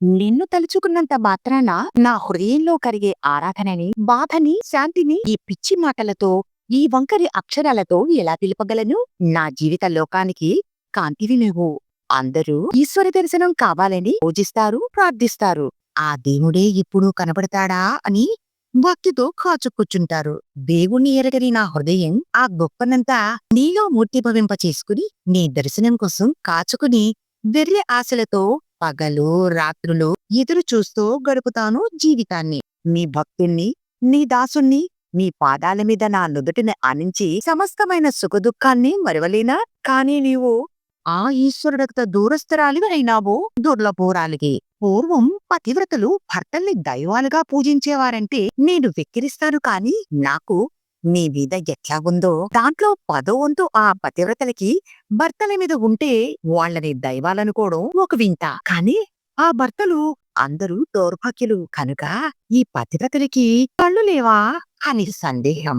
నిన్ను తలుచుకున్నంత మాత్రాన నా హృదయంలో కరిగే ఆరాధనని బాధని శాంతిని ఈ పిచ్చి మాటలతో ఈ వంకరి అక్షరాలతో ఎలా తెలుపగలను? నా జీవిత లోకానికి కాంతివి నువ్వు అందరూ ఈశ్వర దర్శనం కావాలని పూజిస్తారు ప్రార్థిస్తారు. ఆ దేవుడే ఇప్పుడు కనబడతాడా అని భక్తితో కాచుకూర్చుంటారు దేవుణ్ణి ఎరగని నా హృదయం ఆ గొప్పనంతా నీలో మూర్తిభవింప చేసుకుని నీ దర్శనం కోసం కాచుకుని వెర్రి ఆశలతో పగలు రాత్రులు ఎదురు చూస్తూ గడుపుతాను జీవితాన్ని. నీ భక్తుణ్ణి నీ దాసుణ్ణి నీ పాదాల మీద నా నుదుటిని అనించి సమస్తమైన సుఖదుఖాన్ని మరవలేనా? కాని నీవు ఆ ఈశ్వరుడత దూరస్థరాలివి అయినావో దుర్లభోరాలిగి పూర్వం పతివ్రతలు భర్తల్ని దైవాలుగా పూజించేవారంటే నేను వెక్కిరిస్తాను కాని నాకు నీ మీద ఎట్లా ఉందో దాంట్లో పదో వంతు ఆ పతివ్రతలకి భర్తల మీద ఉంటే వాళ్ళని దైవాలనుకోవడం ఒక వింత. కాని ఆ భర్తలు అందరూ దౌర్భాగ్యులు కనుక ఈ పతివ్రతలకి కళ్ళు లేవా అని సందేహం.